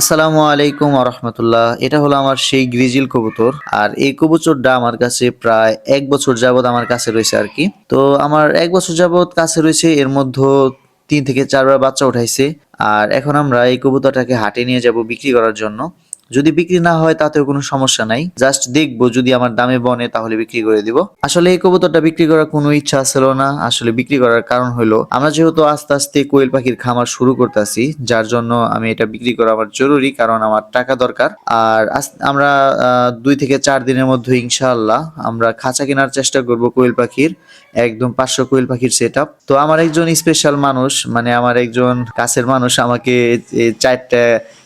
আসসালামু আলাইকুম আরহামতুল্লাহ। এটা হলো আমার সেই গ্রিজিল কবুতর। আর এই কবুতরটা আমার কাছে প্রায় এক বছর যাবত আমার কাছে রয়েছে আর কি। তো আমার এক বছর যাবত কাছে রয়েছে, এর মধ্যে তিন থেকে চারবার বাচ্চা উঠাইছে। আর এখন আমরা এই কবুতরটাকে হাটে নিয়ে যাব বিক্রি করার জন্য। যদি বিক্রি না হয় তাতেও কোনো সমস্যা নাই। জাস্ট দেখব যদি আমার দামে বনে তাহলে বিক্রি করে দিব। আসলে এই কবুতরটা বিক্রি করার কোনো ইচ্ছা ছিল না। আসলে বিক্রি করার কারণ হলো, আমরা যেহেতু আস্তে আস্তে কোয়েল পাখির খামার শুরু করতেছি, যার জন্য আমি এটা বিক্রি করা আমার জরুরি, কারণ আমার টাকা দরকার। আর আমরা দুই থেকে চার দিনের মধ্যে ইনশাআল্লাহ আমরা খাঁচা কেনার চেষ্টা করব কোয়েল পাখির, একদম পাঁচশো কোয়েল পাখির সেট আপ তো আমার একজন স্পেশাল মানুষ মানে আমার একজন কাছের মানুষ আমাকে চারটা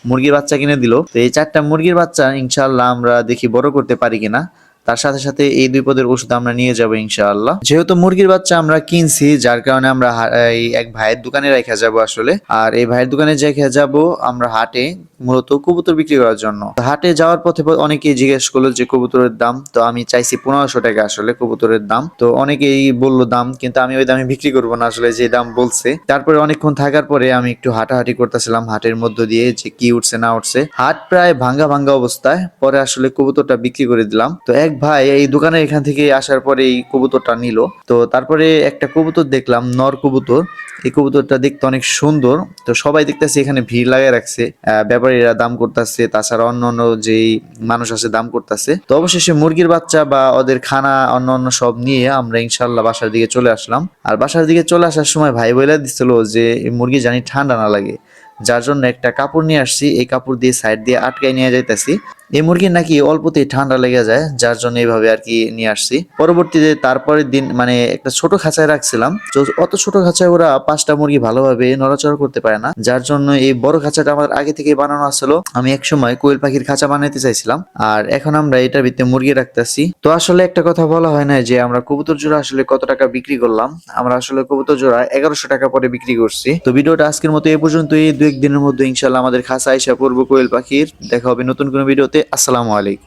মুরগির বাচ্চা কিনে দিল। তো এই চারটা মুরগির বাচ্চা ইনশাল্লাহ আমরা দেখি বড় করতে পারি কিনা। তার সাথে সাথে এই দুই পদের ওষুধ আমরা নিয়ে যাব ইনশাআল্লাহ। যেহেতু মুরগির বাচ্চা আমরা কিনছি, যার কারণে আমরা এই এক ভাইয়ের দোকানে রেখে যাব আসলে। আর এই ভাইয়ের দোকানে রেখে যাব আমরা হাটে, মূলত কবুতর বিক্রি করার জন্য। হাটে যাওয়ার পথে অনেকেই জিজ্ঞেস করল যে, কবুতরের দাম? তো আমি চাইছি পনেরোশো টাকা আসলে কবুতরের দাম। তো অনেকেই বলল দাম, কিন্তু আমি ওই দামে বিক্রি করব না আসলে যে দাম বলছে। তারপরে অনেকক্ষণ থাকার পরে আমি একটু হাঁটাহাঁটি করতেছিলাম হাটের মধ্য দিয়ে, যে কি উঠছে না উঠছে। হাট প্রায় ভাঙ্গা ভাঙ্গা অবস্থায়, পরে আসলে কবুতরটা বিক্রি করে দিলাম। তো এক ভাই এই দোকানে এখান থেকে আসার পরে এই কবুতরটা নিল। তো তারপরে একটা কবুতর দেখলাম, নর কবুতর। এই কবুতরটা দেখতে অনেক সুন্দর। তো সবাই দেখতেছে এখানে ভিড় লাগায় রাখছে। ব্যাপারীরা দাম করতেছে, তাছাড়া অন্য অন্য যেই মানুষ আছে দাম করতেছে। তো অবশেষে মুরগির বাচ্চা বা ওদের খানা, অন্য অন্য সব নিয়ে আমরা ইনশাল্লাহ বাসার দিকে চলে আসলাম। আর বাসার দিকে চলে আসার সময় ভাই বলে দিচ্ছিল যে মুরগি জানি ঠান্ডা না লাগে। যার জন্য একটা কাপড় নিয়ে আসছি। এই কাপড় দিয়ে সাইড দিয়ে আটকাই নিয়ে যাইতেছি। এই মুরগির নাকি অল্পতেই ঠান্ডা লেগে যায়, যার জন্য এইভাবে আর কি নিয়ে আসছি। পরবর্তীতে তারপরের দিন মানে একটা ছোট খাঁচায় রাখছিলাম। তো অত ছোট খাঁচায় ওরা পাঁচটা মুরগি ভালোভাবে নড়াচড়া করতে পারে না। যার জন্য এই বড় খাঁচাটা আমার আগে থেকে বানানো আসলো আমি এক সময় কোয়েল পাখির খাঁচা বানাইতে চাইছিলাম। আর এখন আমরা এটার ভিতরে মুরগি রাখতেছি। তো আসলে একটা কথা বলা হয় না যে, আমরা কবুতর জোড়া আসলে কত টাকা বিক্রি করলাম। আমরা আসলে কবুতর জোড়া এগারোশো টাকা পরে বিক্রি করছি। তো ভিডিওটা আজকের মতো এই পর্যন্তই। দু একদিনের মধ্যে ইনশাল্লাহ আমাদের খাঁচা আইসা পড়ব কোয়েল পাখির। দেখা হবে নতুন কোনো ভিডিওতে। আসসালামু আলাইকুম।